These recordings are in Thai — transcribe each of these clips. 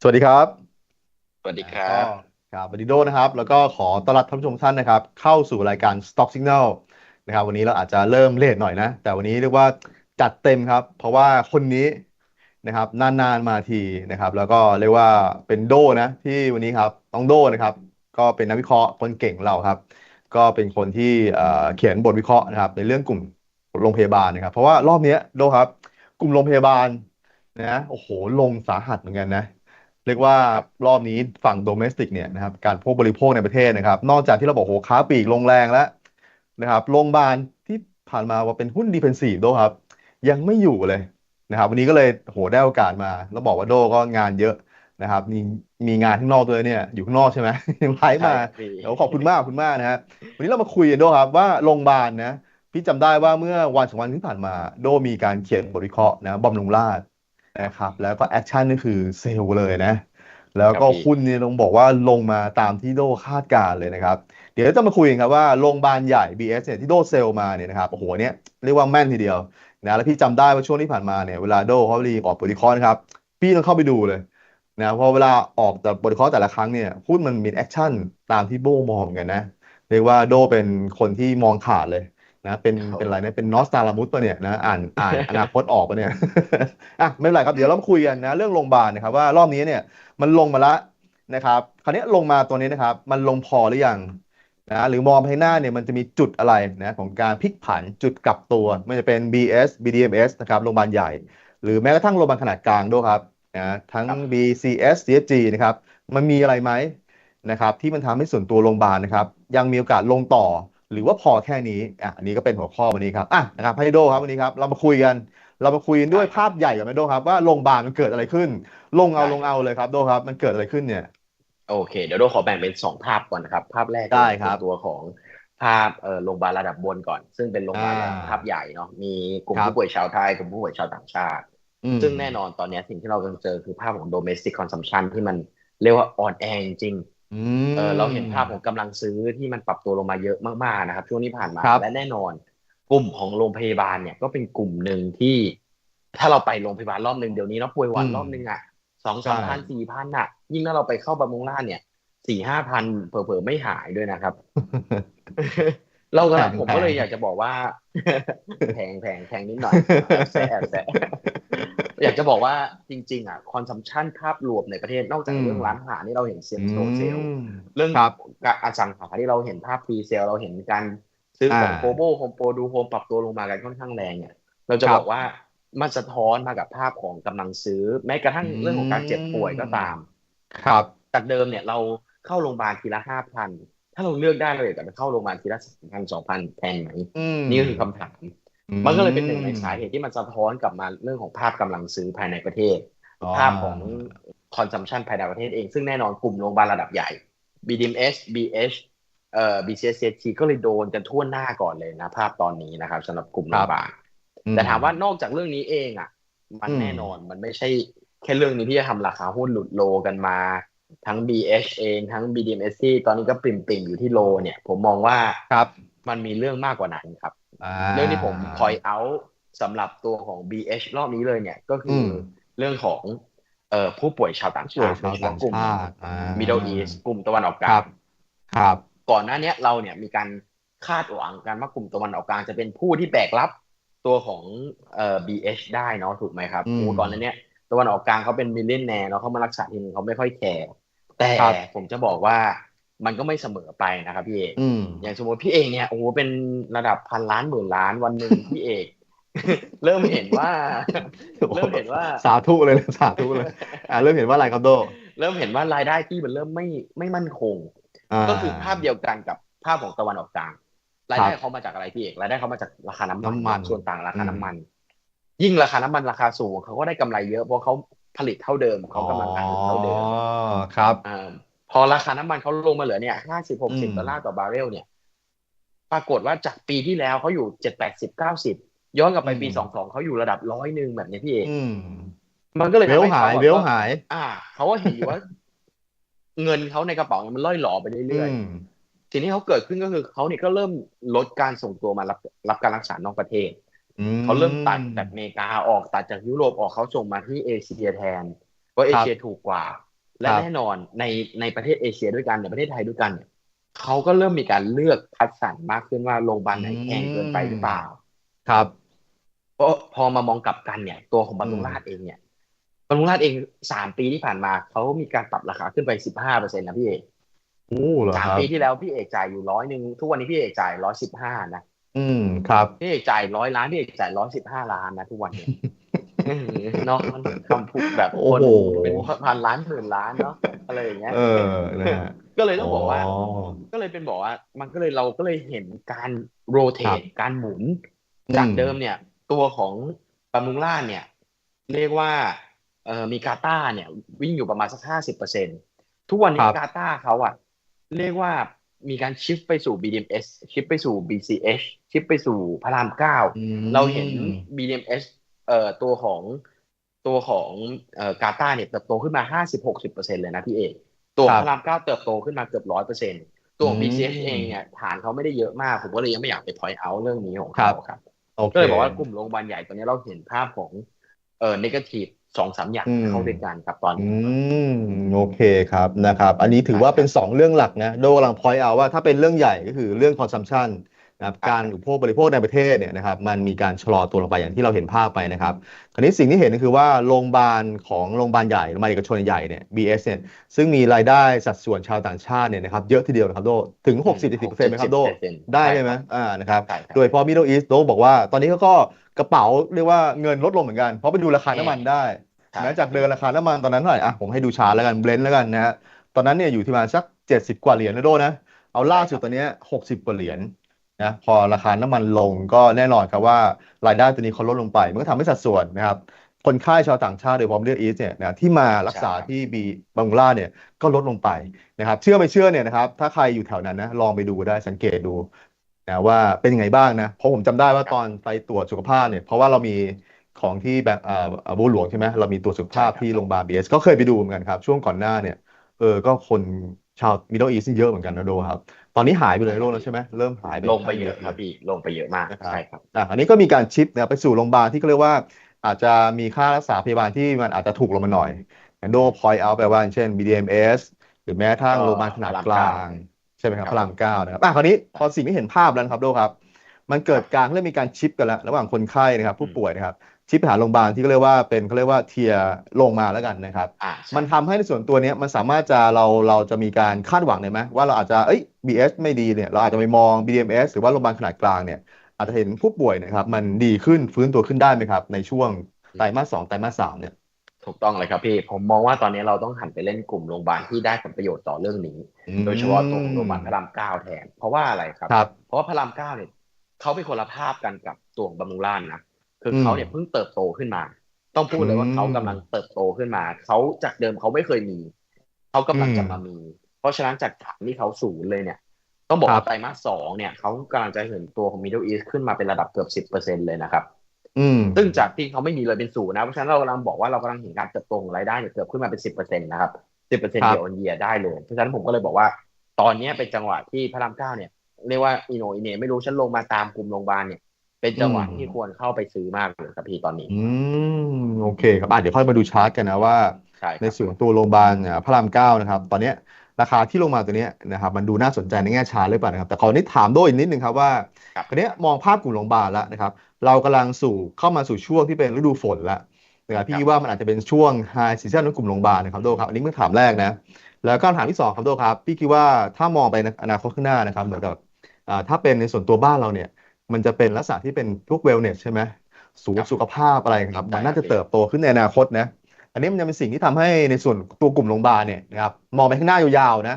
สวัสดีครับ สวัสดีอ่าก็ครับครับวันนี้โดนะครับ แล้วก็ขอต้อนรับท่านผู้ชมทุกท่านนะครับ เข้าสู่รายการ Stock Signal นะครับ วันนี้เราอาจจะเริ่มเลทหน่อยนะ แต่วันนี้เรียกว่าจัดเต็มครับ เพราะว่าคนนี้นะครับนานๆมาทีนะครับ แล้วก็เรียกว่าเป็นโดนะ ที่วันนี้ครับต้องโดนะครับ ก็เป็นนักวิเคราะห์คนเก่งของเราครับ ก็เป็นคนที่เอ่อเขียนบทวิเคราะห์นะครับ ในเรื่องกลุ่มโรงพยาบาลนะครับ เพราะว่ารอบเนี้ยโดครับ กลุ่มโรงพยาบาลนะโอ้โหลงสาหัสเหมือนกันนะเรียกว่าครับรอบนี้ฝั่งโดเมสติกเนี่ยนะครับการพวกบริโภคในประเทศนะครับ นอกจากที่เราบอกโหค้าปลีกลงแรงแล้วนะครับโรงพยาบาลที่ผ่านมาว่าเป็นหุ้นดิเฟนซีฟด้วยครับ ยังไม่อยู่เลยนะครับ วันนี้ก็เลยโหได้โอกาสมา แล้วบอกว่าโดก็งานเยอะนะครับ มีมีงานข้างนอกด้วยเนี่ยอยู่ข้างนอกใช่ไหมยังไลฟ์ใช่มาครับพี่เดี๋ยวขอบคุณมากขอบคุณมากนะฮะวันนี้เรามาคุยกันด้วยครับว่าโรงพยาบาลนะพี่จำได้ว่าเมื่อวันสองวันที่ผ่านมา โดมีการเขียนบทวิเคราะห์นะบำรุงราษฎร์ นะครับแล้วก็แอคชั่นนี่คือเซลล์เลยนะ แล้วก็ครับพี่หุ้นเนี่ยต้องบอกว่าลงมาตามที่โดคาดการณ์เลยนะครับ เดี๋ยวจะมาคุยกันครับว่าโรงพยาบาลใหญ่ BS เอสเนี่ยที่โดเซลล์มาเนี่ยนะครับโอ้โหเนี่ยเรียกว่าแม่นทีเดียวนะแล้วพี่จำได้ว่าช่วงที่ผ่านมาเนี่ยเวลาโดเขารีออกบทวิเคราะห์นะครับพี่ต้องเข้าไปดูเลยนะเพราะเวลาออกแต่บทวิเคราะห์แต่ละครั้งเนี่ยหุ้นมันมีแอคชั่นตามที่โบมองเหมือนกันนะเรียกว่าโดเป็นคนที่มองขาดเลย นะเป็นโอ้เป็นอะไรนะเป็นนอสตาลามุสปะเนี่ยนะอ่านอ่านอนาคตออกปะเนี่ยอะไม่เป็นไรครับเดี๋ยวเรามาคุยกันนะเรื่องโรงพยาบาลนะครับว่ารอบนี้เนี่ยมันลงมาละนะครับคราวนี้ลงมาตัวนี้นะครับ มันลงพอหรือยังนะหรือมองไปข้างหน้าเนี่ยมันจะมีจุดอะไรนะของการพลิกผันจุดกลับตัวไม่ว่าจะเป็น BS BDMs นะครับโรงพยาบาลใหญ่ หรือแม้กระทั่งโรงพยาบาลขนาดกลางด้วยครับนะทั้งครับ BCS CSG นะครับมันมีอะไรไหมนะครับที่มันทำให้ส่วนตัวโรงพยาบาลนะครับ ยังมีโอกาสลงต่อ หรือว่าพอแค่นี้อะอันนี้ก็เป็นหัวข้อวันนี้ครับอะนะครับให้โดครับวันนี้ครับเรามาคุยกัน เรามาคุยกันด้วยได้ครับภาพใหญ่ก่อนไหมโดครับว่าโรงพยาบาลมันเกิดอะไรขึ้น ลงเอาได้ลงเอาเลยครับโดครับ มันเกิดอะไรขึ้นเนี่ย โอเค เดี๋ยวเราขอแบ่งเป็นสองภาพก่อนนะครับ ภาพแรกก็ได้คจะเป็รับนตัวของภาพเอ่อโรงพยาบาลระดับบนก่อน ซึ่งเป็นโรงพอ่ยาบาลระดับภาพาใหญ่เนาะมีกลุ่ครับมผู้ป่วยชาวไทยกลุ่มผู้ป่วยชาวต่างชาติอืมซึ่งแน่นอนตอนนี้สิ่งที่เรากำลังเจอคือภาพของ domestic consumption ที่มันเรียกว่าอ่อนแอจริงอื เออเราเห็นภาพของมกำลังซื้อที่มันปรับตัวลงมาเยอะมากๆนะครับ ช่วงที่ผ่านคมารับและแน่นอน กลุ่มของโรงพยาบาลเนี่ยก็เป็นกลุ่มหนึ่งที่ ถ้าเราไปโรงพยาบาลรอบหนึ่งเดี๋ยวนี้เนาะป่วยหอืวัดมรอบหนึ่งอะสองใช่สามพันสี่พันอะ ยิ่งถ้าเราไปเข้าบำรุงราษฎร์เนี่ยสี่ห้าพันเผลอๆไม่หายด้วยนะครับ เราแพก็งแพงผมก็เลยอยากจะบอกว่า แพงแพงแพงนิดหน่อยแอบแซะแอบแซะ อยากจะบอกว่าจริง ๆ อะคอนซัมชันภาพรวมในประเทศนอกอืจากมเรื่องร้านอาหารที่เราเห็นเซียอืมโซเซลมเรื่องครับการอสังหาที่เราเห็นภาพพรีเซลเราเห็นการซื้ออ่ของโกลบอลาโฮมโปรดูโฮมปรับตัวลงมากันค่อนข้างแรงเนี่ยเราจะครับบอกว่ามันสะท้อนมากับภาพของกำลังซื้อ แม้กระทั่อืงเรื่องของการเจ็บป่วยก็ตามมครับ จากเดิมเนี่ยเราเข้าโรงพยาบาลทีละห้าพันถ้าเราเลือกได้เราอยากจะไปเข้าโรงพยาบาลทีละสามพันสองพันแทนไหมอืมนี่ก็คือคำถามอื มันก็เลยเป็นหนึ่งในสาเหมตุที่มันสะท้อนกลับมาเรื่องของภาพกำลังซื้อภายในประเทศอ๋อภาพของ consumption ภายในประเทศเอง ซึ่งแน่นอนกลุ่มโรงพยาบาลระดับใหญ่ BDMs BH เอ่อ BCSCT ก็เลยโดนกันทั่วหน้าก่อนเลยนะ ภาพตอนนี้นะครับสำหรับกลุ่มครับโรงพยาบาลอืมแต่ถามว่านอกจากเรื่องนี้เองอะ มันอืมแน่นอนมันไม่ใช่แค่เรื่องนี้ที่จะทำราคาหุ้นหลุดโลกันมา ทั้ง BH เองทั้ง BDMs ที่ตอนนี้ก็ปริ่มๆอยู่ที่โลเนี่ย ผมมองว่าครับมันมีเรื่องมากกว่านั้นครับอ่ เรื่องที่ผมา point out สำหรับตัวของ BH รอบนี้เลยเนี่ยก็คืออืมเรื่องของเอ่อผู้ป่วยชาวต่างป่วยชาติโดชาวต่างยเฉพาะกลุ่มชาติอ่ Middle า East กลุ่มตะวันออกกครับลางครับ ก่อนหน้าเนี้ยเราเนี่ยมีการคาดหวังกันว่ากลุ่มตะวันออกกลางจะเป็นผู้ที่แบกรับตัวของเอ่อ BH ได้เนาะถูกไหมครับอืมโอ้ก่อนหน้าเนี้ยตะวันออกกลางเขาเป็นมิลเลนแนร์เนาะเขามารักษาทีนึงเขาไม่ค่อยแคร์แต่ครับผมจะบอกว่า มันก็ไม่เสมอไปนะครับพี่เอกอืมอย่างสมมติพี่เอกเนี่ยโอ้โหเป็นระดับพันล้านหมื่นล้านวันหนึ่งพี่เอก เริ่มเห็นว่าโอ้โหเริ่มเห็นว่าสาธุเลยนะสาธุเลยอ่าเริ่มเห็นว่าอะไรครับโดเริ่มเห็นว่ารายได้ที่มันเริ่มไม่ไม่มั่นคงอ่ก็คือภาพาเดียวกันกับภาพของตะวันออกกลางรายได้เขาครับมาจากอะไรพี่เอกรายได้เขามาจากราคาน้ำมันน้ำมันเนาะส่วนต่างราอืมคาน้ำมัน ยิ่งราคาน้ำมันราคาสูงเขาก็ได้กำไรเยอะเพราะเขาผลิตเท่าเดิมอ๋อเขากำลังการผลิตเท่าเดิมครับอ่า พอราคาน้ำมันเขาลงมาเหลือเนี่ยห้าสิบหกอืมสิบดอลลาร์ต่อบาร์เรลเนี่ย ปรากฏว่าจากปีที่แล้วเขาอยู่เจ็ดแปดสิบเก้าสิบย้อนกลับไปอืมปีสองสองเขาอยู่ระดับร้อยหนึ่งแบบเนี้ยพี่เอกอืมมันก็เลยเวลทำให้หายเขาอะก็เวลหาย อ่าเขาก็เห็นอยู่ว่า เงินเขาในกระเป๋าเนี่ยมันล่อยหลอไปอืเรื่อยมๆสิ่งที่เขาเกิดขึ้นก็คือเขาเนี่ยก็เริ่มลดการส่งตัวมารับรับการรักษานอกประเทศอืเขาเริ่มตัดมจากอเมริกาออกตัดจากยุโรปออกเขาส่งมาที่เอเชียแทนเพราะครับเอเชียถูกกว่า และแน่นอนในในประเทศเอเชียด้วยกันในประเทศไทยด้วยกันเนี่ยเขาก็เริ่มมีการเลือกคัดสรรมากขึ้นว่าโรงพยาบาลไหนแพงเกินไปหรือเปล่า ครับเพราะพอมามองกลับกันเนี่ย ตัวของบำรุงราษฎร์เองเนี่ยบำรุงราษฎร์เองสามปีที่ผ่านมาเขามีการปรับราคาขึ้นไปสิบห้าเปอร์เซ็นต์นะพี่เอกโอ้เหรอสามครับปีที่แล้วพี่เอกจ่ายอยู่ร้อยหนึ่งทุกวันนี้พี่เอกจ่ายร้อยสิบห้านะอืมครับพี่เอกจ่ายร้อยล้านพี่เอกจ่ายร้อยสิบห้าล้านนะทุกวันเนี่ย เนาะมันคำพูดแบบโอ้คนโหเป็นพันล้านหมื่นล้านเนาะอะไรอย่างเงี้ยเออนะฮะก็เลยต้องบอกว่าอ๋อก็เลยเป็นบอกว่า มันก็เลยเราก็เลยเห็นการโรเตครัทบการหมุนอืมจากเดิมเนี่ย ตัวของบำรุงราษฎร์เนี่ย เรียกว่าเอ่อมีกาตาร์เนี่ย วิ่งอยู่ประมาณสักห้าสิบเปอร์เซ็นทุกวันนี้ครับกาตาร์เขาอะเรียกว่ามีการชิฟไปสู่ BDMs ชิฟไปสู่ BCH ชิฟไปสู่พระรามเก้าอืมเราเห็น BDMs เอ่อตัวของตัวของเอ่อกาตาร์เนี่ยเติบโตขึ้นมาห้าสิบหกสิบเปอร์เซ็นเลยนะพี่เอก ตัวครับพระรามเก้าเติบโตขึ้นมาเกือบร้อยเปอร์เซ็นตัวของอืม BCH เองเนี่ยฐานเขาไม่ได้เยอะมาก ผมก็เลยยังไม่อยากไป point out เรื่องนี้ของครัเขาบครับโอเคก็เลยบอกว่ากลุ่มโรงพยาบาลใหญ่ตอนนี้เราเห็นภาพของเอ่อ negative สองสามอย่างอืมเข้าด้วยกันครับตอนอืนี้มโอเคครับนะครับ อันนี้ถือว่าเป็นสองเรื่องหลักนะ โดยกำลังพอยเอาว่าถ้าเป็นเรื่องใหญ่ก็คือเรื่อง consumption นะค รับครับการอุปโภคบริโภคในประเทศเนี่ยนะครับมันมีการชะลอตัวลงไปอย่างที่เราเห็นภาพไปนะครับคราวนี้สิ่งที่เห็นก็คือว่าโรงพยาบาลของโรงพยาบาลใหญ่โรงพยาบาลเอกชนใหญ่เนี่ย BS เนี่ยซึ่งมีรายได้สัดส่วนชาวต่างชาติเนี่ยนะครับเยอะทีเดียวนะครับโดถึง 60-70%ไหมครับโด60-70%ได้ใช่ไหมอ่านะครับใช่ครับโดยเฉพาะ Middle East โดบอกว่าตอนนี้เขาก็กระเป๋าเรียกว่าเงินลดลงเหมือนกัน เพราะไปดูราคาน้ำมันได้ใช่แม้จากเดินราคาน้ำมันตอนนั้นเท่าไหร่อะผมให้ดูชาร์ตแล้วกันเบลนด์แล้วกันนะฮะตอนนั้นเนี่ยอยู่ที่ประมาณสัก 70 กว่าเหรียญนะโดนะเอาล่าสุดตอนเนี้ย60 กว่าเหรียญ นะพอราคาน้ำมันลงก็แน่นอนครับว่ารายได้ตัวนี้เขาลดลงไป มันก็ทำให้สัดส่วนนะครับคนไข้ชาวต่างชาติโดยเฉพาะ Middle East เนี่ยนะที่มารักษาใช่ครับที่บีบังกลาเนี่ยก็ลดลงไปนะครับเชื่อไม่เชื่อเนี่ยนะครับถ้าใครอยู่แถวนั้นนะลองไปดูได้สังเกตดูนะว่าเป็นยังไงบ้างนะเพราะผมจำได้ว่าตอนไปตรวจสุขภาพเนี่ยเพราะว่าเรามีของที่แบบอ่าอ่าบัวหลวงใช่ไหมเรามีตรวจสุขภาพใช่ครับที่โรงพยาบาลบีเอสก็เคยไปดูเหมือนกันครับ ช่วงก่อนหน้าเนี่ยเออก็คน ชาว Middle East นี่เยอะเหมือนกันนะโดครับ ตอนนี้หายไปเลยโลกแล้วใช่ไหมเริ่มหายไปลงไปเยอะครับพี่ลงไปเยอะมากนะครับใช่ครับอะอันนี้ก็มีการชิปนะครับไปสู่โรงพยาบาลที่เขาเรียกว่า อาจจะมีค่ารักษาพยาบาลที่มันอาจจะถูกลงมาหน่อยอย่างโดพอยเอาไปว่าอย่างเช่น BDMS หรือแม้กระทั่งก็โรงพยาบาลขนาดพระรามกลาเก้างใช่ไหมครับครับพระรามเก้านะครับอะคราวนี้พอสิ่งที่เห็นภาพแล้วนะครับโดครับ มันเกิดการเริ่มมีการชิปกันแล้วระหว่างคนไข้นะครับ ผู้ป่วยนะครับ ชิปไปหาโรงพยาบาลที่เขาเรียกว่าเป็นเขาเรียกว่าเทียร์ลงมาแล้วกันนะครับอ่าใช่มันทำให้ในส่วนตัวเนี้ยมันสามารถจะเราเราจะมีการคาดหวังได้ไหมว่าเราอาจจะเอ้ย BS ไม่ดีเนี่ยเราอาจจะไปมอง BDMS หรือว่าโรงพยาบาลขนาดกลางเนี่ยอาจจะเห็นผู้ป่วยนะครับมันดีขึ้นฟื้นตัวขึ้นได้ไหมครับ ในช่วงไตรมาสสองไตรมาสสามเนี่ยถูกต้องเลยครับพี่ ผมมองว่าตอนนี้เราต้องหันไปเล่นกลุ่มโรงพยาบาลที่ได้ผลประโยชน์ต่อเรื่องนี้ โดยเฉพาะตัวของโรงพยาบาลพระรามเก้าแทน เพราะว่าอะไรครับครับ เพราะว่าพระรามเก้าเนี่ยเขาเป็นคนละภาพกันกับตัวของบำรุงราษฎร์นะ คืออืมเขาเนี่ยเพิ่งเติบโตขึ้นมา ต้องพูดเลยว่าอืมเขากำลังเติบโตขึ้นมา เขาจากเดิมเขาไม่เคยมี เขากำลังอืมจะมามี เพราะฉะนั้นจากฐานที่เขาศูนย์เลยเนี่ย ต้องบอกครัว่าบไตรมาสสองเนี่ยเขากำลังจะเห็นตัวของ Middle East ขึ้นมาเป็นระดับเกือบสิบเปอร์เซ็นเลยนะครับอืมซึ่งจากที่เขาไม่มีเลยเป็นศูนย์นะ เพราะฉะนั้นเรากำลังบอกว่าเรากำลังเห็นการเติบโตของรายได้เนี่ยเกือบขึ้นมาเป็นสิบเปอร์เซ็นต์นะครับสิบเปอร์เซ็นต์ครับเดียวออนเยียได้เลย เพราะฉะนั้นผมก็เลยบอกว่า ตอนเนี้ยเป็นจังหวะที่พระรามเก้าเนี่ยเรียกว่าอีโนอีเนไม่รู้ฉันลงมาตามกลุ่มโรงพยาบาลเนี่ย เป็นจังหวะอืมที่ควรเข้าไปซื้อมากเลยครับพี่ตอนนี้ อืมโอเคครับอะเดี๋ยวค่อยมาดูชาร์ตกันนะว่าใช่คในรับส่วนของตัวโรงพยาบาลอ่าพระรามเก้านะครับ ตอนเนี้ยราคาที่ลงมาตัวเนี้ยนะครับมันดูน่าสนใจในแง่ชาร์ตหรือเปล่านะครับแต่ขอนี้ถามโดยอีกนิดนึงครับว่าครับคราวเนี้ยมองภาพกลุ่มโรงพยาบาลแล้วนะครับ เรากำลังสู่เข้ามาสู่ช่วงที่เป็นฤดูฝนแล้วนะครับพี่คิดว่ามันอาจจะเป็นช่วงไฮซีซั่นของกลุ่มโรงพยาบาลนะครับโดครับอันนี้เป็นคำถามแรกนะแล้วก็คำถามที่สองครับโดครับพี่คิดว่าถ้ามองไปในอนาคตข้างหน้านะครับเหมือนกับอ่าถ้าเป็นในส่วนตัวบ้านเราเนี่ย มันจะเป็นลักษณะที่เป็นพวกเวลเนสใช่ไหมสูครับสุขภาพอะไรครับใช่มันน่าครัจะบเติบโตขึ้นในอนาคตนะ อันนี้มันจะเป็นสิ่งที่ทำให้ในส่วนตัวกลุ่มโรงพยาบาลเนี่ยนะครับมองไปข้างหน้ายาวๆนะ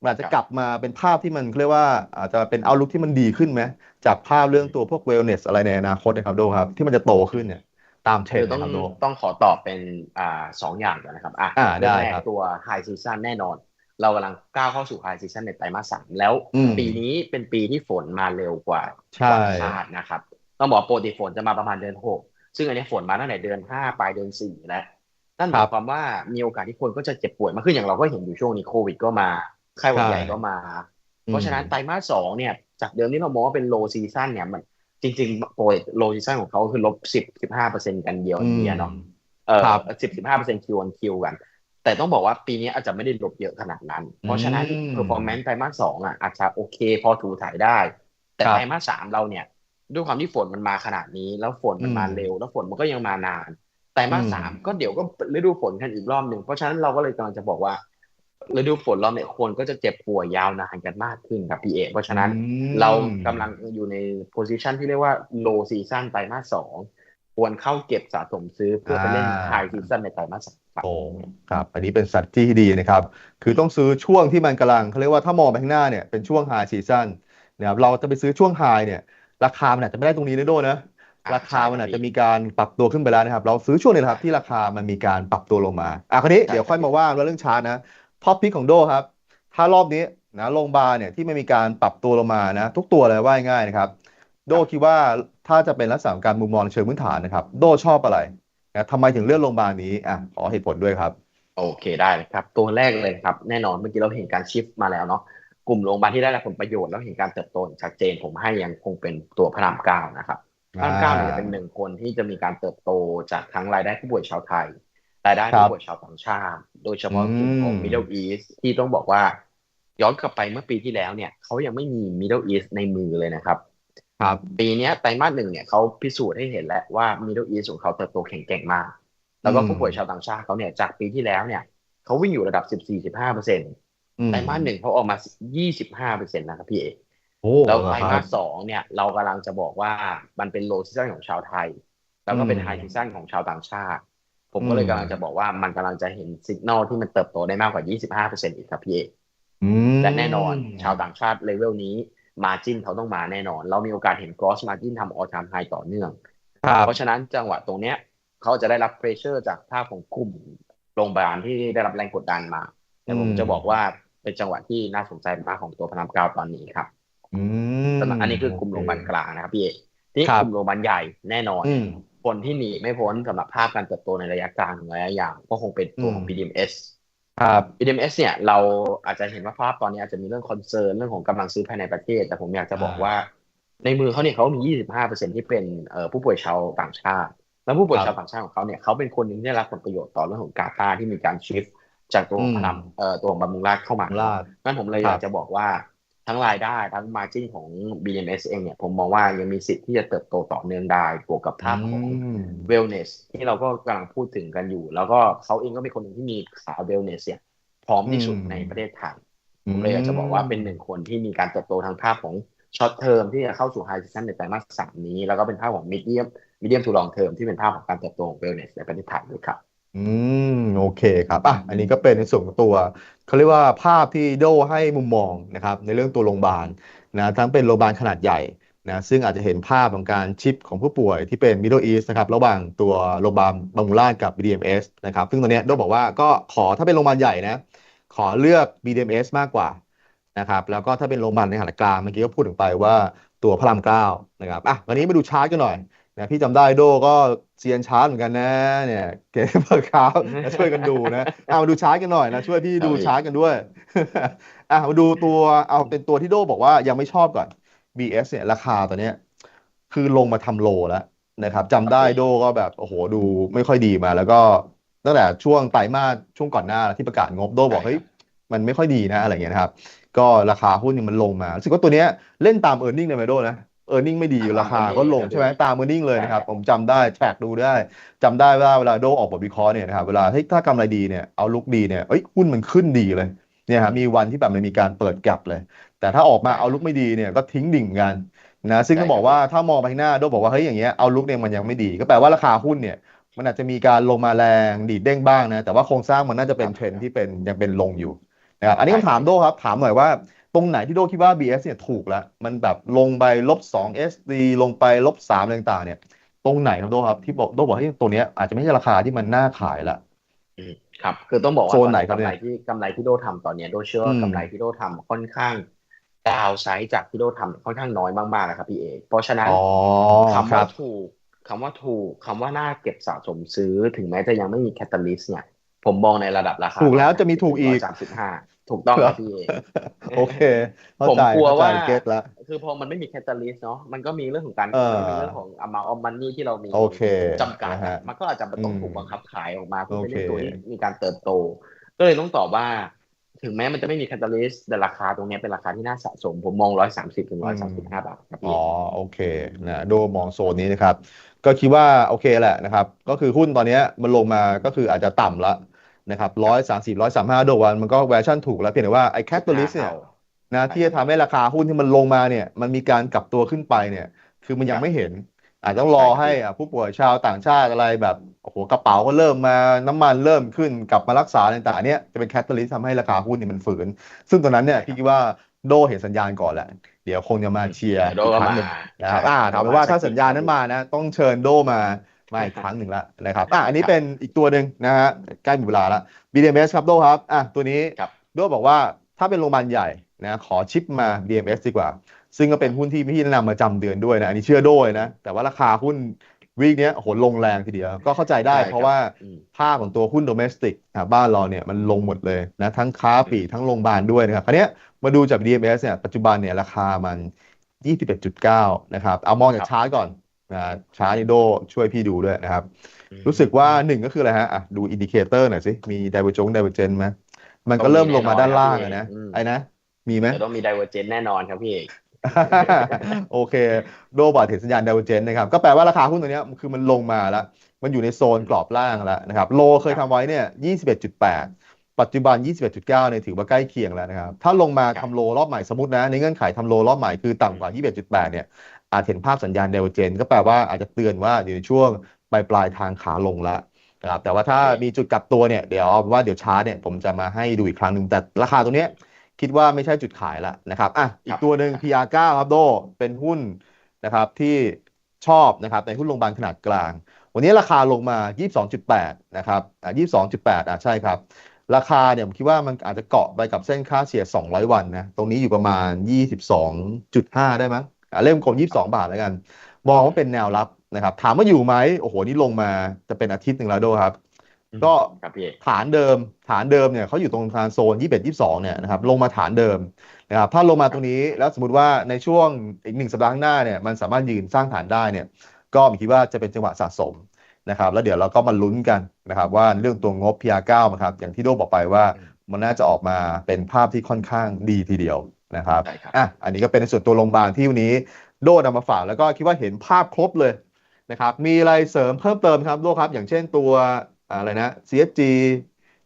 มันอาจจะครับกลับมาเป็นภาพที่มันเรียกว่าอาจจะเป็นเอาลุกที่มันดีขึ้นไหมจากภาพเรื่องตัวพวกเวลเนสอะไรในอนาคตนะครับโดครับ ที่มันจะโตขึ้นเนี่ยตามเทรนคือด์ต้องนะครับโดต้องขอตอบเป็นอ่าสองอย่างก่อนนะครับอะอ่าเรื่องได้แรกครับตัวไฮซีซั o นแน่นอน เรากำลังก้าวเข้าสู่ไฮซีซั o นในไตรมาสสามแล้วอืมปีนี้เป็นปีที่ฝนมาเร็วกว่าใช่กว่าคาดนะครับ ต้องบอกว่าปกติฝนจะมาประมาณเดือนหกซึ่งอันนี้ฝนมาตั้งแต่เดือนห้าปลายเดือนสี่แล้วนั่นหครัมายบความว่ามีโอกาสที่คนก็จะเจ็บป่วยมากขึ้นอย่างเราก็เห็นอยู่ช่วงนี้โควิดก็มาไข้หวัดใหญ่ใช่ก็มา เพราะฉะนั้นไตรมาสสองเนี่ย จากเดิมที่เรามองว่าเป็นโลซีซั o นเนี่ยมันจริงๆโปรโลซีซั o นของเขาคือลบสิบสิบห้าเปอร์เซ็นต์กันเดียวอืมเดียเนาะเออครับสิบสิบห้าเปอร์เซ็นต์คิวออนคิวกัน แต่แต่ต้องบอกว่าปีนี้อาจจะไม่ได้ลบเยอะขนาดนั้น เพราะฉะนั้นอืม performance ไตรมาสสองอะอาจจะโอเค พอถูถ่ายได้ แต่ครับไตรมาสสามเราเนี่ย ด้วยความที่ฝนมันมาขนาดนี้ แล้วฝนมันมาอืมเร็ว แล้วฝนมันก็ยังมานาน ไตรมาสอืมสามก็เดี๋ยวก็ฤดูฝนกันอีกรอบหนึ่งเพราะฉะนั้นเราก็เลยกำลังจะบอกว่าฤดูฝนรอบเนี่ยคนก็จะเจ็บป่วยยาวนานกันมากขึ้นครับพี่เอกเพราะฉะนั้นอืมเรากำลังอยู่ในโพซิชันที่เรียกว่า low season ไตรมาสสองควรเข้าเก็บสะสมซื้อเพื่อไปเล่นอ่า high season ในไตรมาสสาม โอ้ครับ อันนี้เป็นสัตว์ที่ดีนะครับ คือต้องซื้อช่วงที่มันกำลังเขาเรียกว่าถ้ามองไปข้างหน้าเนี่ยเป็นช่วง high season นะครับเราจะไปซื้อช่วง high เนี่ยราคามันอาจจะไม่ได้ตรงนี้นะโดนะอ่าราคามันใช่ครับอาจจะมีการปรับตัวขึ้นไปแล้วนะครับ เราซื้อช่วงนี้นะครับที่ราคามันมีการปรับตัวลงมาอะคราวนี้ใช่เดี๋ยวค่อยมาว่ากันเรื่องชาร์ตนะท็อปพิกของโดครับ ถ้ารอบนี้นะลงบาร์เนี่ยที่ไม่มีการปรับตัวลงมานะ ทุกตัวเลยว่าง่ายๆนะครับ โดคิดว่าถ้าจะเป็นลักษณะของการมุมมองเชิงพื้นฐานนะครับ โดชอบอะไร นะทำไมถึงเลือกลงบาร์นี้อะขอเหตุผลด้วยครับ โอเคได้เลยครับ ตัวแรกเลยครับ แน่นอนเมื่อกี้เราเห็นการชิฟมาแล้วเนาะกลุ่มโรงพยาบาลที่ได้รับผลประโยชน์แล้วเห็นการเติบโตอย่างชัดเจนผมให้ยังคงเป็นตัวพระรามเก้านะครับพระรามเก้าเนี่ยจะเป็นหนึ่งคนที่จะมีการเติบโตจากทั้งรายได้ผู้ป่วยชาวไทยรายได้ครัผู้บป่วยชาวต่างชาติ โดยเฉพาะกลุ่มของอืม Middle East ที่ต้องบอกว่าย้อนกลับไปเมื่อปีที่แล้วเนี่ยเขายังไม่มี Middle East ในมือเลยนะครับ ครับปีเนี้ยไตรมาสหนึ่งเนี่ยเขาพิสูจน์ให้เห็นแล้วว่า Middle East ของเขาเติบโตแข็งแกร่งมาก แล้วก็อืมผู้ป่วยชาวต่างชาติเขาเนี่ยจากปีที่แล้วเนี่ยเขาวิ่งอยู่ระดับ 14-15เปอร์เซ็นต์อืมไตรมาสหนึ่งเขาออกมา 25เปอร์เซ็นต์นะครับพี่เอกโอ้แล้วไตรคมารับสสองเนี่ยเรากำลังจะบอกว่ามันเป็นโลซีซันของชาวไทย แล้วก็เป็นอืมไฮซีซันของชาวต่างชาติ ผมก็เลยอืมกำลังจะบอกว่ามันกำลังจะเห็นสัญญาณที่มันเติบโตได้มากกว่า 25เปอร์เซ็นต์อีกครับพี่เอกอืมและแน่นอนชาวต่างชาติเลเวลนี้ มาจินเขาต้องมาแน่นอน เรามีโอกาสเห็น cross margin ทำ all time high ต่อเนื่องครับเพราะฉะนั้นจังหวะตรงเนี้ยเขาจะได้รับ pressure จากภาพของกลุ่มโรงพยาบาลที่ได้รับแรงกดดันมา แต่ผมอืมจะบอกว่าเป็นจังหวะที่น่าสนใจมากของตัวพนักเก้าตอนนี้ครับอืมสำหรับอันนี้คือกลุ่มโรงพยาบาลกลางนะครับพี่เอกที่ครับกลุ่มโรงพยาบาลใหญ่แน่นอนอืมคนที่หนีไม่พ้นสำหรับภาพการเติบโตในระยะกลางถึงระยะยาวก็คงเป็นตัวของอืม BDMs ครับ BDMs เนี่ยเราอาจจะเห็นว่าภาพตอนนี้อาจจะมีเรื่องคอนเซิร์นเรื่องของกำลังซื้อภายในประเทศ แต่ผมอยากจะบอกว่า ในมือเขาเนี่ยเขามี 25%ที่เป็นเอ่อผู้ป่วยชาวต่างชาติ แล้วผู้ป่วยครับชาวต่างชาติของเขาเนี่ยเขาเป็นคนหนึงที่ได้รับผลประโยชน์ต่อเรื่องของกาตาร์ที่มีการชิฟจากตัวของอืมพลังเอ่อตัวของบำรุงราษฎร์เข้ามาลาดงั้นผมเลยครัอบยากจะบอกว่า ทั้งรายได้ทั้งมาจิ้นของ BMS เองเนี่ยผมมองว่ายังมีสิทธิ์ที่จะเติบโตต่อเนื่องได้บวกกับภาพของอืม wellness ที่เราก็กำลังพูดถึงกันอยู่ แล้วก็เขาเองก็เป็นคนหนึ่งที่มีขา wellness เนี่ยพร้อมที่สุดอืมในประเทศไทยผมเลยอยากจะบอกว่าเป็นหนึ่งคนที่มีการเติบโตทางภาพของช็อตเทอมที่จะเข้าสู่ high season ในไตรมาสสามนี้ แล้วก็เป็นภาพของ medium medium to long term ที่เป็นภาพของการเติบโตของ wellness ในประเทศไทยด้วยครับ อืม โอเคครับอะอันนี้ก็เป็นในส่วนของตัวเขาเรียกว่าภาพที่โดให้มุมมองนะครับในเรื่องตัวโรงพยาบาลนะทั้งเป็นโรงพยาบาลขนาดใหญ่นะซึ่งอาจจะเห็นภาพของการชิปของผู้ป่วยที่เป็น Middle East นะครับระหว่างตัวโรงพยาบาลบางมุราษฎร์กับ BDMS นะครับซึ่งตอนเนี้ยโดบอกว่าก็ขอถ้าเป็นโรงพยาบาลใหญ่นะขอเลือก BDMS มากกว่านะครับแล้วก็ถ้าเป็นโรงพยาบาลในขนาดกลางเมื่อกี้ก็พูดถึงไปว่าตัวพระรามเกล้านะครับอะวันนี้มาดูชาร์ตกันหน่อย นะพี่จำได้โดก็เซียนชาร์ตเหมือนกันนะ เนี่ย เก็บเบอร์ครับนะช่วยกันดูนะเอามาดูชาร์ตกันหน่อยนะช่วยพี่ดูชาร์ตกันด้วยอะมาดูตัวเอาเป็นตัวที่โดบอกว่ายังไม่ชอบก่อน BS เนี่ยราคาตัวเนี้ย คือลงมาทำโลแล้วนะครับจำได้โดก็แบบโอ้โหดูไม่ค่อยดีมา แล้วก็ตั้งแต่ช่วงไตรมาสช่วงก่อนหน้าที่ประกาศงบโดบอกใช่ครับเฮ้ยมันไม่ค่อยดีนะอะไรอย่างเงี้ยนะครับ ก็ราคาหุ้นนี่มันลงมารู้สึกว่าตัวเนี้ยเล่นตาม e a r n i n g เลยไหมโดนะ e a r n i n g ไม่ดีราคาก็ลงใช่ไหมตาม e a r n i n g เลยนะครับ ผมจำได้แทร็กดูได้จำได้ว่าเวลาโดออกบทวิเคราะห์เนี่ยนะครับเวลาเฮ้ยถ้ากำไรดีเนี่ยเอาลุกดีเนี่ยเอ้ยหุ้นมันขึ้นดีเลยเนี่ยครับมีวันที่แบบมันมีการเปิดแก็บเลย แต่ถ้าออกมาเอาลุกไม่ดีเนี่ยก็ทิ้งดิ่งกันนะซึ่งใช่ต้องบอกว่าถ้ามองไปข้างหน้าโดบอกว่าเฮ้ยอย่างเงี้ยเอาลุกเนี่ยมันยังไม่ดี ก็แปลว่าราคาหุ้นเนี่ยมันอาจจะมีการลงมาแรงดีดเด้งบ้างนะแต่ว่าโครงสร้างมันน่าจะเป็นเทรนด์ที่เป็นยังเป็นลงอยู่นะครับอันนี้คำถามโดครับถามหน่อยว่า ตรงไหนที่โดคิดว่า BS เนี่ยถูกแล้ว มันแบบลงไปลบสอง SD ลงไปลบสามอะไรต่างๆ เนี่ย ตรงไหนครับโดครับที่บอกโดบอกให้ยตัวเนี้ยอาจจะไม่ใช่ราคาที่มันน่าขายละอืมครับ คือต้องบอกว่าโซนไหนครับกำเนี่ไรยที่กำไรที่โดทำตอนเนี้ยโดเชื่อว่าอืมกำไรที่โดทำค่อนข้างดาวไซด์จากที่โดทำค่อนข้างน้อยมากๆนะครับพี่เอกเพราะฉะนั้นอ๋อคำครัว่าบถูกคำว่าถูกคำว่าน่าเก็บสะสมซื้อถึงแม้จะยังไม่มีแคตตาลิสเนี่ย ผมมองในระดับราคาถูกแล้วจะมีถูกอีกสามสิบห้า ถูกต้องครับพี่เอกโอเคเข้าผมใจกลัวเข้าใจว่าเก็ตละคือพอมันไม่มีแคตตาลิสเนาะมันก็มีเรื่องของการเออมันเป็นเรื่องของ amount of money ที่เรามีโอเคจำกัดนะฮะมันก็อาจจะต้องถูกอืมบังคับขายออกมาเพื่อโอไปเคเล่นตัวที่มีการเติบโต ก็เลยต้องตอบว่า ถึงแม้มันจะไม่มีแคตตาลิสต์แต่ราคาตรงเนี้ยเป็นราคาที่น่าสะสม ผมมองร้อยสามสิบถึงร้อยสามสิบห้าบาทครับอ๋พี่อโอเคนะโดมองโซนนี้นะครับ ก็คิดว่าโอเคแหละนะครับ ก็คือหุ้นตอนเนี้ยมันลงมาก็คืออาจจะต่ำละ นะครับร้อยสามสิบร้อยสามห้าโดวันมันก็แวชั่นถูกแล้วเพียงแต่ว่าไอ้แคตตาลิสต์เนี่ยนะที่จะทำให้ราคาหุ้นที่มันลงมาเนี่ยมันมีการกลับตัวขึ้นไปเนี่ย คือมันยังไม่เห็น อาจจะต้องรอให้อะผู้ป่วยชาวต่างชาติอะไรแบบโอ้โหกระเป๋าก็เริ่มมาน้ำมันเริ่มขึ้นกลับมารักษาอะไรต่างๆเนี่ยจะเป็นแคตตาลิสต์ทำให้ราคาหุ้นเนี่ยมันฝืน ซึ่งตอนนั้นเนี่ยพี่คิดว่าโดเห็นสัญญาณก่อนแหละ เดี๋ยวคงจะมาเชียร์โดอีกก็ครั้งมาหนึ่งนะครับอ่าถามไปว่าถ้าสัญญาณนั้นมานะ ต้องเชิญโดมา มาอีกครั้งหนึ่งละนะครับอะอันนี้เป็นอีกตัวหนึ่งนะฮะใกล้หมดเวลาละ BDMs ครับโดครับอะตัวนี้ครับโดบอกว่าถ้าเป็นโรงพยาบาลใหญ่นะขอชิปมา BMS ดีกว่า ซึ่งก็เป็นหุ้นที่พี่แนะนำมาจำเดือนด้วยนะ อันนี้เชื่อโดยนะ แต่ว่าราคาหุ้นวีคเนี้ยโหลงแรงทีเดียว ก็เข้าใจได้ใช่ครับเพราะว่าอืมภาพของตัวหุ้นโดเมสติกบ้านเราเนี่ยมันลงหมดเลยนะทั้งค้าปลีกทั้งโรงพยาบาลด้วยนะครับคราวเนี้ยมาดูจาก BMS เนี่ยปัจจุบันเนี่ยราคามัน 21.9 นะครับ เอามองจากครับชาร์ตก่อน นะชาร์ตนี่โดช่วยพี่ดูด้วยนะครับ รู้สึกว่าหนึ่งก็คืออะไรฮะอะดูอินดิเคเตอร์หน่อยสิ มี divergence divergence ไหมมันก็เริ่มลงมาด้านล่างอะนะอืมไอ้นะ มีไหมเดี๋ยวต้องมีไดเวอร์เจนแน่นอนครับพี่เอกโอเค โดบอกเห็นสัญญาณ divergence นะครับ ก็แปลว่าราคาหุ้นตัวเนี้ยคือมันลงมาแล้ว มันอยู่ในโซนกรอบล่างแล้วนะครับ โลเคยทำไว้เนี่ย21.8 ปัจจุบัน 21.9เนี่ยถือว่าใกล้เคียงแล้วนะครับ ถ้าลงมาทำโลรอบใหม่สมมตินะ ในเงื่อนไขทำโลรอบใหม่คือต่ำกว่า 21.8 เนี่ย อาจเห็นภาพสัญญาณ divergence ก็แปลว่าอาจจะเตือนว่าอยู่ในช่วงปลายปลายทางขาลงแล้วนะครับแต่ว่าถ้ามีจุดกลับตัวเนี่ยเดี๋ยวเอาเป็นว่าเดี๋ยวชาร์ตเนี่ยผมจะมาให้ดูอีกครั้งหนึ่งแต่ราคาตรงเนี้ยคิดว่าไม่ใช่จุดขายละนะครับอะอีครักบตัวหนึ่ง PR9 ครับโดเป็นหุ้นนะครับที่ชอบนะครับในหุ้นโรงพยาบาลขนาดกลาง วันนี้ราคาลงมา 22.8 นะครับอะ22.8 อะใช่ครับ ราคาเนี่ยผมคิดว่ามันอาจจะเกาะไปกับเส้นค่าเฉลี่ย 200 วันนะ ตรงนี้อยู่ประมาณ 22.5 ได้มั้งอะ เล่มกลม22บาทแล้วกัน มองว่าเป็นแนวรับนะครับ ถามว่าอยู่ไหมโอ้โหนี่ลงมาจะเป็นอาทิตย์หนึ่งแล้วโดครับ ก็ครับพี่เอกฐานเดิม ฐานเดิมเนี่ยเขาอยู่ตรงทางโซน21 22เนี่ยนะครับลงมาฐานเดิมนะครับถ้าลงมาตรงนี้แล้วสมมติว่าในช่วงอีกหนึ่งสัปดาห์ข้างหน้าเนี่ยมันสามารถยืนสร้างฐานได้เนี่ย ก็ผมคิดว่าจะเป็นจังหวะสะสมนะครับแล้วเดี๋ยวเราก็มาลุ้นกันนะครับว่าเรื่องตัวงบ PR9 นะครับอย่างที่โดบอกไปว่ามันน่าจะออกมาเป็นภาพที่ค่อนข้างดีทีเดียว นะครับใช่ครับอะอันนี้ก็เป็นในส่วนตัวโรงพยาบาลที่วันนี้โดนำมาฝากแล้วก็คิดว่าเห็นภาพครบเลยนะครับมีอะไรเสริมเพิ่มเติมครับโดครับ อย่างเช่นตัวอะไรนะ CSG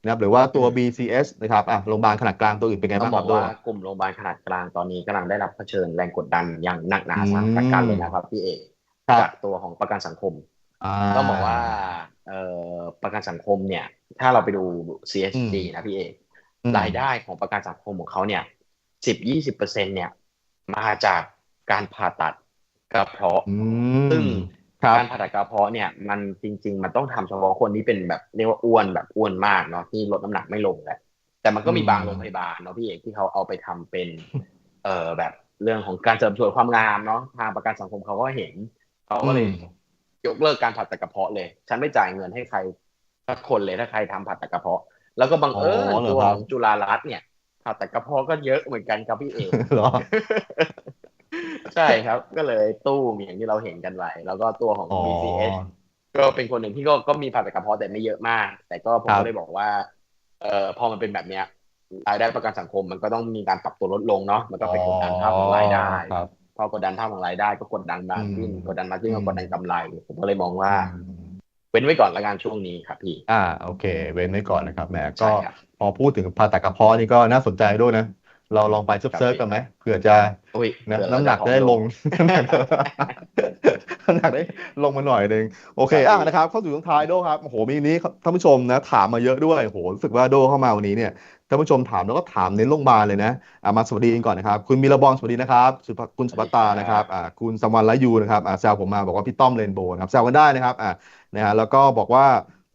นะครับหรือว่าตัว BCS นะครับอะโรงพยาบาลขนาดกลางตัวอื่นเป็นไงต้อบ้างงคบรัอบกโดว่ากลุ่มโรงพยาบาลขนาดกลางตอนนี้กำลังได้รับเผชิญแรงกดดันอย่างหนักหนาสาหัสกันเลยนะครับพี่เอกครับจากตัวของประกันสังคมอ่าต้องบอกว่าเอ่อประกันสังคมเนี่ย ถ้าเราไปดู CSG นะพี่เอกอืมรายได้ของประกันสังคมของเขาเนี่ย สิบยี่สิบเปอร์เซ็นเนี่ย มาจากการผ่าตัดกระเพาะอืซึ่งมครับการผ่าตัดกระเพาะเนี่ย มันจริง ๆ มันต้องทำเฉพาะคนที่เป็นแบบเรียกว่าอ้วนแบบอ้วนมากเนาะที่ลดน้ำหนักไม่ลงแหละแต่มันก็มีอืมบางโรงพยาบาลเนาะพี่เอกที่เขาเอาไปทำเป็น เอ่อแบบเรื่องของการเสริมสวยความงามเนาะทางประกันสังคมเขาก็เห็นเขาก็เลยอืมยกเลิกการผ่าตัดกระเพาะเลย ฉันไม่จ่ายเงินให้ใครสักคนเลยถ้าใครทำผ่าตัดกระเพาะ แล้วก็บังเอิญอ๋อเหรอตัวครัขบองจุฬารัตน์เนี่ย ผ่าตัดกระเพาะก็เยอะเหมือนกันครับพี่เอกเหรอใช่ครับ ก็เลยตู้มอย่างที่เราเห็นกันไว้แล้วก็ตัวของอ๋อ BCS ก็เป็นคนหนึ่งที่ก็ก็มีผ่าตัดกระเพาะแต่ไม่เยอะมาก แต่ก็ผมครับก็เลยบอกว่า เอ่อพอมันเป็นแบบเนี้ยรายได้ประกันสังคมมันก็ต้องมีการปรับตัวลดลงเนาะมันก็ไปกดดันภาพของรายได้ครับพอกดดันภาพของรายได้ก็กดดันมาขึ้นอืมกดดันมาขึ้นก็อืมกดดันกำไรผมก็เลยมองว่า เว้นไว้ก่อนละกันช่วงนี้ครับพี่ อ่า โอเค เว้นไว้ก่อนนะครับแหมใช่ก็ครับพอพูดถึงผ่าตัดกระเพาะนี่ก็น่าสนใจด้วยนะ เราลองไปเซิร์ฟๆกันไหมเผื่อจะอุ้ยนะเผื่อน้ำหนักเราจะจะได้ผอมลลงงน้ำหนักได้ลงมาหน่อยหนึ่งโอเคครับอะนะครับเข้าสู่ช่วงท้ายโดครับโอ้โหมีนี้ท่านผู้ชมนะ ถามมาเยอะด้วยโอ้โหรู้สึกว่าโดเข้ามาวันนี้เนี่ยท่านผู้ชมถามแล้วก็ถามเน้นโรงพยาบาลเลยนะอะมาสวัสดีกันก่อนนะครับ คุณมีระบองสวัสดีนะครับสุภคุณสุภัตตานะครับอ่าคุณสมวันละยูนะครับอ่าแซวผมมาบอกว่าพี่ต้อมเรนโบว์นะครับแซวกันได้นะครับอ่านะฮะแล้วก็บอกว่า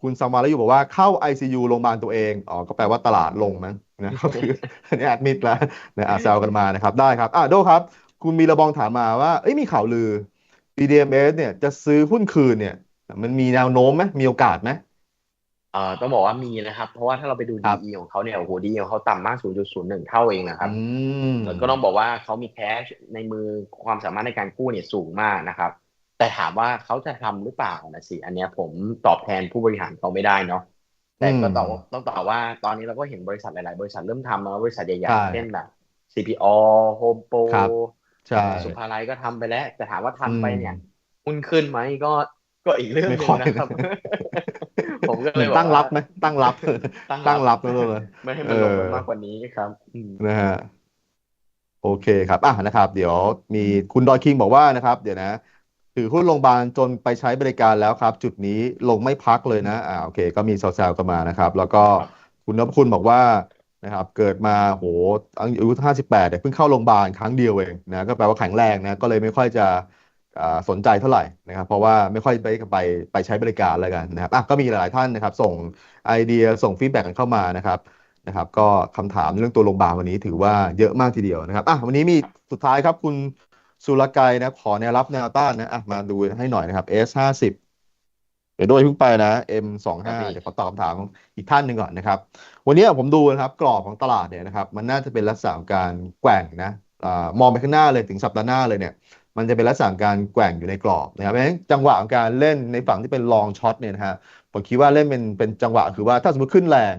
คุณสมวันละยูบอกว่าเข้า ICU โรงพยาบาลตัวเอง อ๋อ ก็แปลว่าตลาดลงมั้งนะก็คืออันนี้แอดมิดแล้วนะอะแซวกันมานะครับ ได้ครับ อะโดครับ คุณมีระบองถามมาว่า เอ้ย มีข่าวลือ BDMs เนี่ย จะซื้อหุ้นคืนเนี่ย มันมีแนวโน้มไหมมีโอกาสไหมเอ่อต้องบอกว่ามีนะครับ เพราะว่าถ้าเราไปดูครับ DE ของเขาเนี่ย โอ้โห DE ของเขาต่ำมาก 0.01 เท่าเองนะครับอืมแล้วก็ต้องบอกว่าเขามีแคชในมือความสามารถในการกู้เนี่ยสูงมากนะครับ แต่ถามว่าเขาจะทำหรือเปล่านะสิ อันเนี้ยผมตอบแทนผู้บริหารเขาไม่ได้เนาะแต่ก็มตอบต้องตอบว่าตอนนี้เราก็เห็นบริษัทหลาย ๆ บริษัทเริ่มทำแล้วบริษัทใหญ่ใช่ๆเช่นแบบ CPO Home Pro ครับใช่อ่าสุภาลัยก็ทำไปแล้ว แต่ถามว่าอืทำไปมเนี่ยหุ้นขึ้นไหมก็ก็อีกเรื่องไม่หนึ่ค่อยนะงนะครับ ผมก็เหมือนเลยบอกว่าตั้งรับไหมตั้งรับ ตั้งตั้รับงรับนะตัวเลยไม่ให้เออมันลงไปมากกว่านี้ครับอืมนะฮะโอเคครับอะนะครับ เดี๋ยวมีคุณดอยคิงบอกว่านะครับ เดี๋ยวนะ ถือหุ้นโรงพยาบาลจนไปใช้บริการแล้วครับ จุดนี้ลงไม่พักเลยนะอ่าโอเค ก็มีแซวๆกันมานะครับ แล้วก็คุณนพคุณบอกว่านะครับเกิดมาโหอายุห้าสิบแปดเนี่ยเพิ่งเข้าโรงพยาบาลครั้งเดียวเองนะก็แปลว่าแข็งแรงนะก็เลยไม่ค่อยจะสนใจเท่าไหร่นะครับ เพราะว่าไม่ค่อยไปไปไปใช้บริการแล้วกันนะครับอะก็มีหลาย ๆ ท่านนะครับ ส่งไอเดียส่งฟีดแบ็กกันเข้ามานะครับนะครับ ก็คำถามเรื่องตัวโรงพยาบาลวันนี้ถือว่าเยอะมากทีเดียวนะครับอะวันนี้มีสุดท้ายครับคุณ สุรกัยนะขอแนวรับแนวต้านนะอะมาดูให้หน่อยนะครับ S ห้าสิบเดี๋ยวโดยเพิ่งไปนะ M สองห้าครับพี่เดี๋ยวขอตอบคำถามอีกท่านหนึ่งก่อนนะครับ วันนี้ผมดูนะครับ กรอบของตลาดเนี่ยนะครับ มันน่าจะเป็นลักษณะของการแกว่งนะอ่ามองไปข้างหน้าเลยถึงสัปดาห์หน้าเลยเนี่ย มันจะเป็นลักษณะของการแกว่งอยู่ในกรอบนะครับเพราะฉะนั้นจังหวะของการเล่นในฝั่งที่เป็นลองช็อตเนี่ยนะฮะผมคิดว่าเล่นเป็นเป็นจังหวะคือว่าถ้าสมมติขึ้นแรง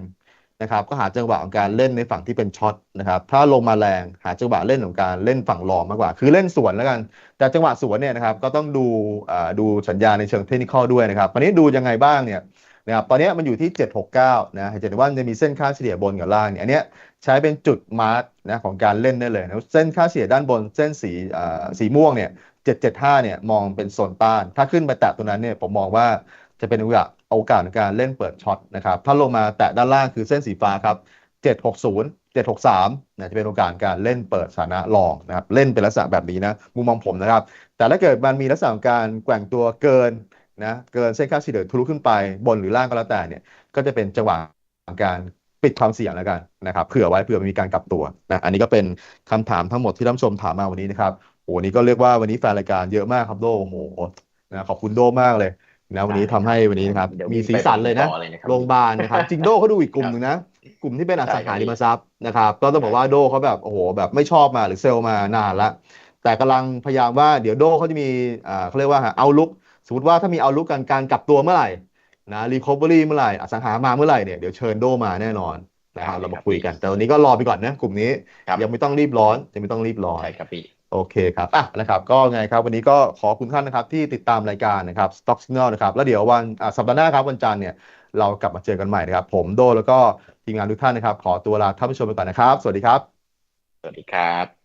นะครับก็หาจังหวะของการเล่นในฝั่งที่เป็นช็อตนะครับถ้าลงมาแรงหาจังหวะเล่นของการเล่นฝั่งรอมากกว่า คือเล่นสวนแล้วกัน แต่จังหวะสวนเนี่ยนะครับก็ต้องดูอ่าดูสัญญาณในเชิงเทคนิคด้วยนะครับตอนนี้ดูยังไงบ้างเนี่ยนะครับตอนนี้มันอยู่ที่ 769นะเห็นว่ามันจะมีเส้นค่าเฉลี่ยบนกับล่างเนี่ยอันนี้ใช้เป็นจุดมาร์กนะของการเล่นได้เลยนะเส้นค่าเฉลี่ยด้านบนเส้นสีอ่าสีม่วงเนี่ย775เนี่ยมองเป็นโซนต้าน ถ้าขึ้นไปแตะตรงนั้นเนี่ยผมมองว่าจะเป็นโอกาส โอกาสในการเล่นเปิดช็อตนะครับถ้าลงมาแตะด้านล่างคือเส้นสีฟ้าครับ 760 763นะจะเป็นโอกาสการเล่นเปิดสถานะรองนะครับเล่นเป็นลักษณะแบบนี้นะมุมมองผมนะครับ แต่ถ้าเกิดมันมีลักษณะการแกว่งตัวเกินนะเกินเส้นค่าเฉลี่ยทะลุขึ้นไปบนหรือล่างก็แล้วแต่เนี่ยก็จะเป็นจังหวะการปิดความเสี่ยงแล้วกันนะครับเผื่อไว้เผื่อมีการกลับตัวนะอันนี้ก็เป็นคำถามทั้งหมดที่ท่านชมถามมาวันนี้นะครับโอ้โหนี่ก็เรียกว่าวันนี้แฟนรายการเยอะมากครับโดโอ้โหนะขอบคุณโดมากเลย นะวันได้นี้ทำให้ครับวันนี้นะครับเดี๋ยวมีวิ่งไปประชุมสีสันเลยนะต่อเลยนะครับโรงพพี่ยาบาลนะครับจริงโดเขาดูอีกกครับลุ่มหนึ่งนะ กลุ่มที่เป็นอใช่สังหาครับพี่ริมทรัพย์นะครับก็ต้องบใช่อกว่าโดเขาแบบโอ้โหแบบไม่ชอบมาหรือเซลล์มานานละแต่กำลังพยายามว่าเดี๋ยวโดเขาจะมีอ่าเขาเรียกว่าเอาลุกสมมติว่าถ้ามีเอาลุกกันการกลับตัวเมื่อไหร่นะรีคอเวอรี่เมื่อไหร่อสังหามาเมื่อไหร่เนี่ยเดี๋ยวเชิญโดมาแน่นอนนะได้ครับเราเลยครับพี่มาคุยกัน แต่วันนี้ก็รอไปก่อนนะกลุ่มนี้ครับยังไม่ต้องรีบร้อนยังไม่ต้องรีบร้อนใช่ครับพี่ โอเคครับอะนะครับก็ไงครับวันนี้ก็ขอคุณท่านนะครับที่ติดตามรายการนะครับ Stock Signal นะครับแล้วเดี๋ยววันสัปดาห์หน้าครับวันจันทร์เนี่ยเรากลับมาเจอกันใหม่นะครับ ผมโดแล้วก็ทีมงานทุกท่านนะครับ ขอตัวลาท่านผู้ชมไปก่อนนะครับ สวัสดีครับ สวัสดีครับ